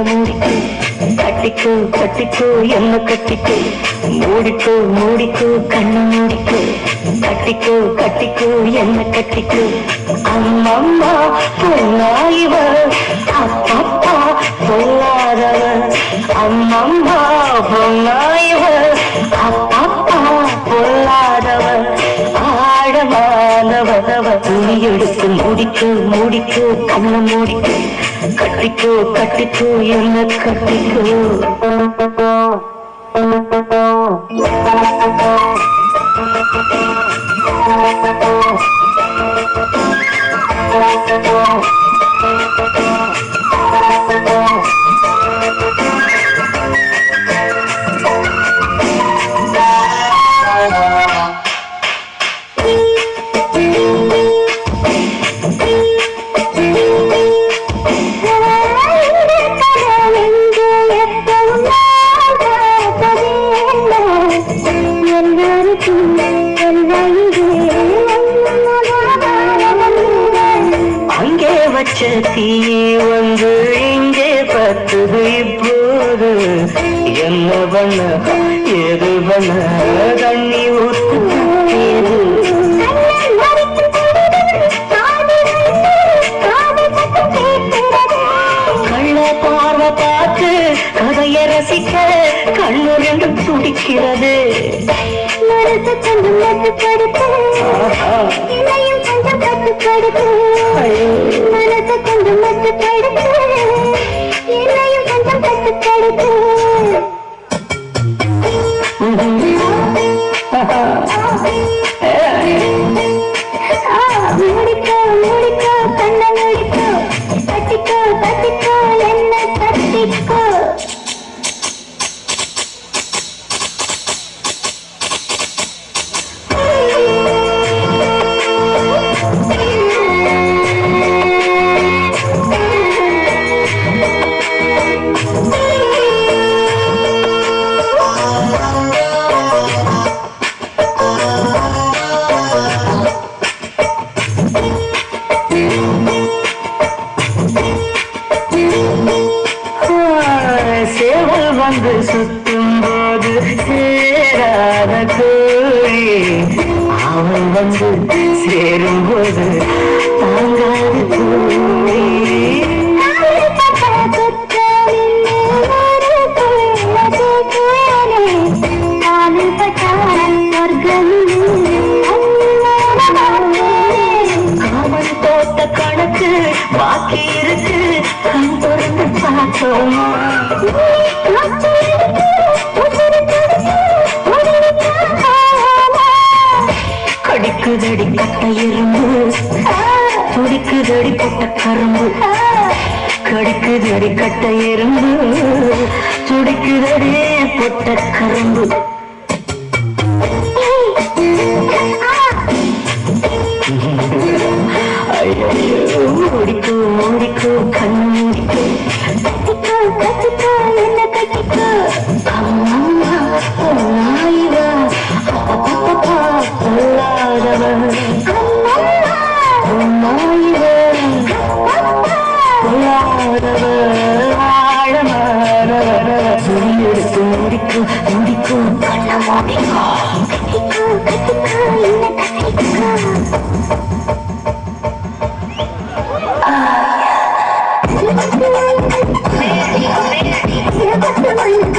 கட்டிக்கோ கட்டிக்கோ என்ன கட்டிக்கோ? மூடிக்கோ மூடிக்கோ கண்ணு மூடிக்கோ. கட்டிக்கோ கட்டிக்கோ என்ன கட்டிக்கோ? அம்மம்மா பொன்னாயிவ அப்பப்பா பொல்லாதவ. அம்மம்மா பொன்னாயிவ ஆழமானவதவ துணி எடுத்து மூடிக்கோ மூடிக்கோ கண்ணு மூடிக்கோ கட்டிக்கோ கட்டிக்கோ என்ன கட்டிக்கோ. அங்கே வச்ச வந்து இங்கே பத்துது இப்போது. என்ன பண்ண எது பண்ண தண்ணி ஊத்து ஏது? கள்ள பார்வை பார்த்து கதைய ரசிக்க கண்ணு ரெண்டும் துடிக்கிறது. மூடிக்கோ வந்து சுத்தும் போது சேராத கோழி அவன் வந்து சேரும் போது தாங்காது கோழி பாக்கி இருக்கு. கண் திறந்து பார்த்தோமா கடிக்குதடி கட்ட எறும்பு துடிக்குதடி பட்ட கரும்பு. கடிக்குதடி கட்ட எறும்பு துடிக்குதடி பொட்ட கரும்பு. ஓடிக்கோ ஓடிக்கோ ஓடிக்கோ கண்ண ஓடிக்கோ கட்டிக்கோ கட்டிக்கோ. என்ன